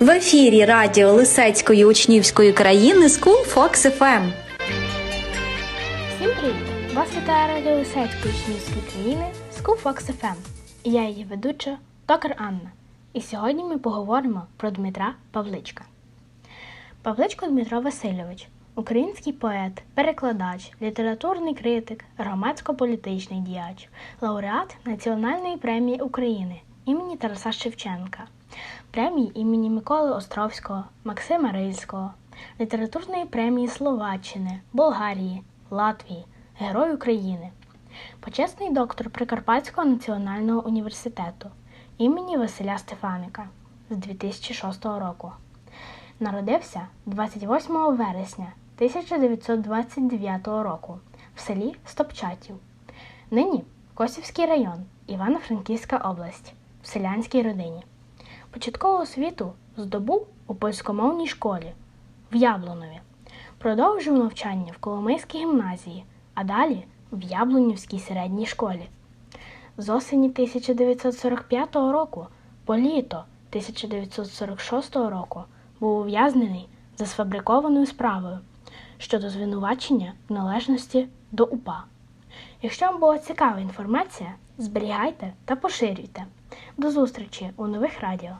В ефірі радіо Лисецької учнівської країни School Fox FM. Всім привіт! Вас вітає радіо Лисецької учнівської країни School Fox FM. І я її ведуча Токар Анна. І сьогодні ми поговоримо про Дмитра Павличка. Павличко Дмитро Васильович український поет, перекладач, літературний критик, громадсько-політичний діяч, лауреат Національної премії України імені Тараса Шевченка, премії імені Миколи Островського, Максима Рильського, літературної премії Словаччини, Болгарії, Латвії, Герой України, почесний доктор Прикарпатського національного університету імені Василя Стефаника з 2006 року. Народився 28 вересня 1929 року в селі Стопчатів. Нині Косівський район, Івано-Франківська область, в селянській родині. Початкову освіту здобув у польськомовній школі в Яблунові. Продовжив навчання в Коломийській гімназії, а далі в Яблунівській середній школі. З осені 1945 року по літо 1946 року був ув'язнений за сфабрикованою справою щодо звинувачення в належності до УПА. Якщо вам була цікава інформація, зберігайте та поширюйте. До зустрічі у нових радіо.